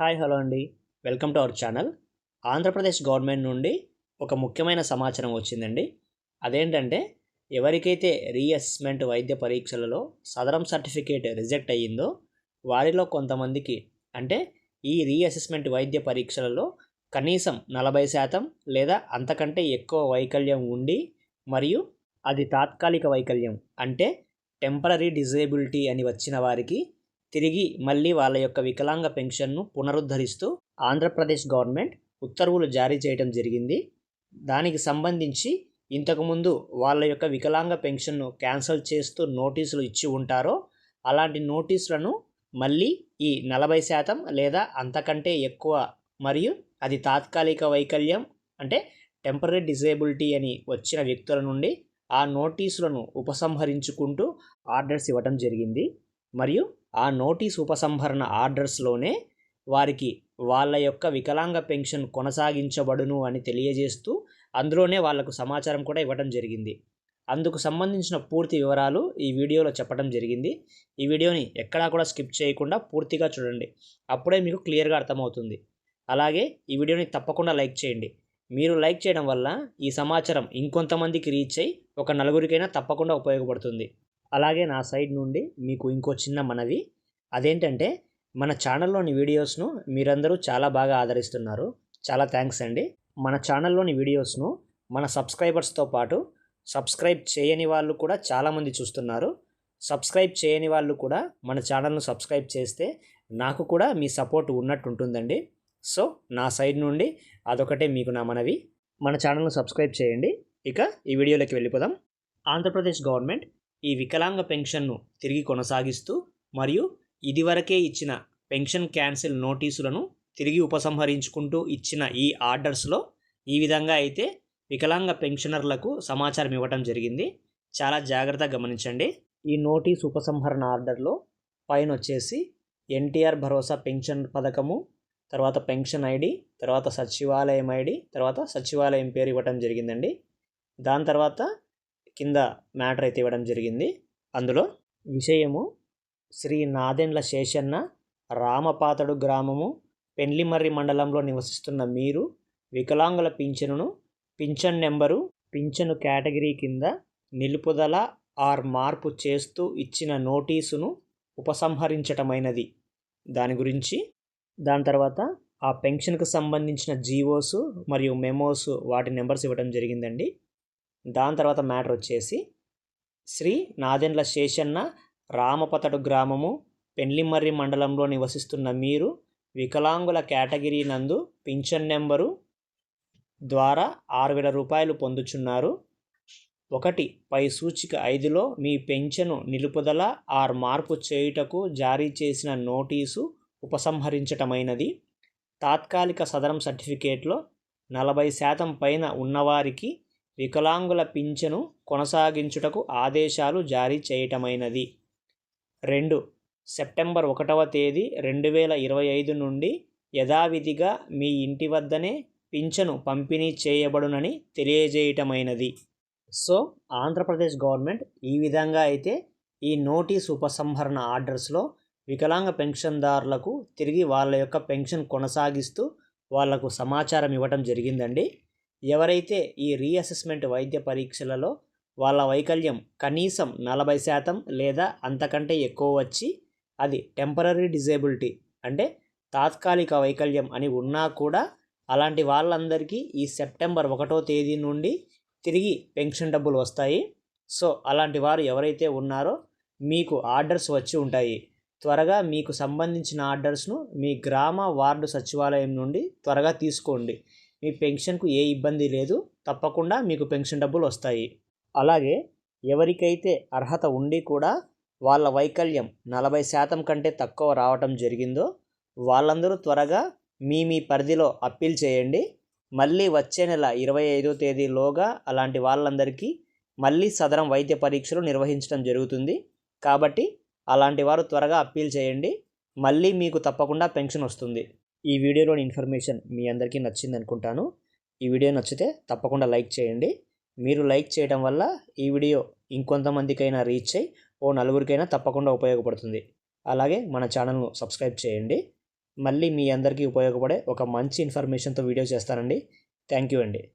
Hi hello అండి. Welcome to our channel. Andhra Pradesh government నుండి ఒక ముఖ్యమైన సమాచారం వచ్చిందండి. అదేంటంటే ఎవరికైతే రీఅసెస్మెంట్ వైద్య పరీక్షలలో సదరం సర్టిఫికేట్ రిజెక్ట్ అయ్యిందో వారిలో కొంతమందికి అంటే ఈ రీఅసెస్మెంట్ వైద్య పరీక్షలలో కనీసం నలభై శాతం లేదా అంతకంటే ఎక్కువ వైకల్యం ఉండి మరియు అది తాత్కాలిక వైకల్యం అంటే టెంపరీ డిజేబిలిటీ అని వచ్చిన వారికి తిరిగి మళ్ళీ వాళ్ళ యొక్క వికలాంగ పెన్షన్ను పునరుద్ధరిస్తూ ఆంధ్రప్రదేశ్ గవర్నమెంట్ ఉత్తర్వులు జారీ చేయడం జరిగింది. దానికి సంబంధించి ఇంతకుముందు వాళ్ళ యొక్క వికలాంగ పెన్షన్ను క్యాన్సిల్ చేస్తూ నోటీసులు ఇచ్చి ఉంటారో అలాంటి నోటీసులను మళ్ళీ ఈ నలభై శాతం లేదా అంతకంటే ఎక్కువ మరియు అది తాత్కాలిక వైకల్యం అంటే టెంపరీ డిజేబిలిటీ అని వచ్చిన వ్యక్తుల నుండి ఆ నోటీసులను ఉపసంహరించుకుంటూ ఆర్డర్స్ ఇవ్వటం జరిగింది. మరియు ఆ నోటీస్ ఉపసంహరణ ఆర్డర్స్లోనే వారికి వాళ్ళ యొక్క వికలాంగ పెన్షన్ కొనసాగించబడును అని తెలియజేస్తూ అందులోనే వాళ్ళకు సమాచారం కూడా ఇవ్వడం జరిగింది. అందుకు సంబంధించిన పూర్తి వివరాలు ఈ వీడియోలో చెప్పడం జరిగింది. ఈ వీడియోని ఎక్కడా కూడా స్కిప్ చేయకుండా పూర్తిగా చూడండి. అప్పుడే మీకు క్లియర్గా అర్థమవుతుంది. అలాగే ఈ వీడియోని తప్పకుండా లైక్ చేయండి. మీరు లైక్ చేయడం వల్ల ఈ సమాచారం ఇంకొంతమందికి రీచ్ అయ్యి ఒక నలుగురికైనా తప్పకుండా ఉపయోగపడుతుంది. అలాగే నా సైడ్ నుండి మీకు ఇంకో చిన్న మనవి. అదేంటంటే మన ఛానల్లోని వీడియోస్ను మీరందరూ చాలా బాగా ఆదరిస్తున్నారు. చాలా థ్యాంక్స్ అండి. మన ఛానల్లోని వీడియోస్ను మన సబ్స్క్రైబర్స్తో పాటు సబ్స్క్రైబ్ చేయని వాళ్ళు కూడా చాలామంది చూస్తున్నారు. సబ్స్క్రైబ్ చేయని వాళ్ళు కూడా మన ఛానల్ను సబ్స్క్రైబ్ చేస్తే నాకు కూడా మీ సపోర్ట్ ఉన్నట్టు ఉంటుందండి సో నా సైడ్ నుండి అదొకటే మీకు నా మనవి. మన ఛానల్ను సబ్స్క్రైబ్ చేయండి. ఇక ఈ వీడియోలోకి వెళ్ళిపోదాం. ఆంధ్రప్రదేశ్ గవర్నమెంట్ ఈ వికలాంగ పెన్షన్ను తిరిగి కొనసాగిస్తూ మరియు ఇదివరకే ఇచ్చిన పెన్షన్ క్యాన్సిల్ నోటీసులను తిరిగి ఉపసంహరించుకుంటూ ఇచ్చిన ఈ ఆర్డర్స్లో ఈ విధంగా అయితే వికలాంగ పెన్షనర్లకు సమాచారం ఇవ్వటం జరిగింది. చాలా జాగ్రత్తగా గమనించండి. ఈ నోటీస్ ఉపసంహరణ ఆర్డర్లో పైన వచ్చేసి ఎన్టీఆర్ భరోసా పెన్షన్ పథకము తర్వాత పెన్షన్ ఐడి తర్వాత సచివాలయం ఐడి తర్వాత సచివాలయం పేరు ఇవ్వటం జరిగిందండి. దాని తర్వాత కింద మ్యాటర్ అయితే ఇవ్వడం జరిగింది. అందులో విషయము శ్రీ నాదెండ్ల శేషన్న రామపాతడు గ్రామము పెండ్లిమర్రి మండలంలో నివసిస్తున్న మీరు వికలాంగుల పింఛనును పింఛన్ నెంబరు పింఛను కేటగిరీ కింద నిలుపుదల ఆర్ మార్పు చేస్తూ ఇచ్చిన నోటీసును ఉపసంహరించటమైనది. దాని గురించి దాని తర్వాత ఆ పెన్షన్కు సంబంధించిన జీవోస్ మరియు మెమోస్ వాటి నెంబర్స్ ఇవ్వడం జరిగిందండి. దాని తర్వాత మ్యాటర్ వచ్చేసి శ్రీ నాదెండ్ల శేషన్న రామపతడు గ్రామము పెండ్లిమర్రి మండలంలో నివసిస్తున్న మీరు వికలాంగుల కేటగిరీ నందు పింఛన్ నెంబరు ద్వారా ఆరు వేల రూపాయలు పొందుచున్నారు. ఒకటి పై సూచిక ఐదులో మీ పెన్షను నిలుపుదల ఆర్ మార్పు చేయుటకు జారీ చేసిన నోటీసు ఉపసంహరించటమైనది. తాత్కాలిక సదరం సర్టిఫికేట్లో నలభై శాతం పైన ఉన్నవారికి వికలాంగుల పింఛను కొనసాగించుటకు ఆదేశాలు జారీ చేయటమైనది. రెండు. సెప్టెంబర్ ఒకటవ తేదీ రెండు వేల ఇరవై ఐదు నుండి యథావిధిగా మీ ఇంటి వద్దనే పింఛను పంపిణీ చేయబడునని తెలియజేయటమైనది. సో ఆంధ్రప్రదేశ్ గవర్నమెంట్ ఈ విధంగా అయితే ఈ నోటీస్ ఉపసంహరణ ఆర్డర్స్లో వికలాంగ పెన్షన్దారులకు తిరిగి వాళ్ళ యొక్క పెన్షన్ కొనసాగిస్తూ వాళ్ళకు సమాచారం ఇవ్వటం జరిగిందండి. ఎవరైతే ఈ రీఅసెస్మెంట్ వైద్య పరీక్షలలో వాళ్ళ వైకల్యం కనీసం నలభై శాతం లేదా అంతకంటే ఎక్కువ వచ్చి అది టెంపరీ డిజేబిలిటీ అంటే తాత్కాలిక వైకల్యం అని ఉన్నా కూడా అలాంటి వాళ్ళందరికీ ఈ సెప్టెంబర్ ఒకటో తేదీ నుండి తిరిగి పెన్షన్ డబ్బులు వస్తాయి. సో అలాంటి వారు ఎవరైతే ఉన్నారో మీకు ఆర్డర్స్ వచ్చి ఉంటాయి. త్వరగా మీకు సంబంధించిన ఆర్డర్స్ను మీ గ్రామ వార్డు సచివాలయం నుండి త్వరగా తీసుకోండి. మీ పెన్షన్కు ఏ ఇబ్బంది లేదు. తప్పకుండా మీకు పెన్షన్ డబ్బులు వస్తాయి. అలాగే ఎవరికైతే అర్హత ఉండి కూడా వాళ్ళ వైకల్యం నలభై శాతం కంటే తక్కువ రావటం జరిగిందో వాళ్ళందరూ త్వరగా మీ మీ పరిధిలో అప్పీల్ చేయండి. మళ్ళీ వచ్చే నెల ఇరవై ఐదో తేదీలోగా అలాంటి వాళ్ళందరికీ మళ్ళీ సదరం వైద్య పరీక్షలు నిర్వహించడం జరుగుతుంది. కాబట్టి అలాంటి వారు త్వరగా అప్పీల్ చేయండి. మళ్ళీ మీకు తప్పకుండా పెన్షన్ వస్తుంది. ఈ వీడియోలోని ఇన్ఫర్మేషన్ మీ అందరికీ నచ్చింది అనుకుంటాను ఈ వీడియో నచ్చితే తప్పకుండా లైక్ చేయండి. మీరు లైక్ చేయడం వల్ల ఈ వీడియో ఇంకొంతమందికైనా రీచ్ అయ్యి ఓ నలుగురికైనా తప్పకుండా ఉపయోగపడుతుంది. అలాగే మన ఛానల్ను సబ్స్క్రైబ్ చేయండి. మళ్ళీ మీ అందరికీ ఉపయోగపడే ఒక మంచి ఇన్ఫర్మేషన్తో వీడియో చేస్తానండి. థ్యాంక్ యూ అండి.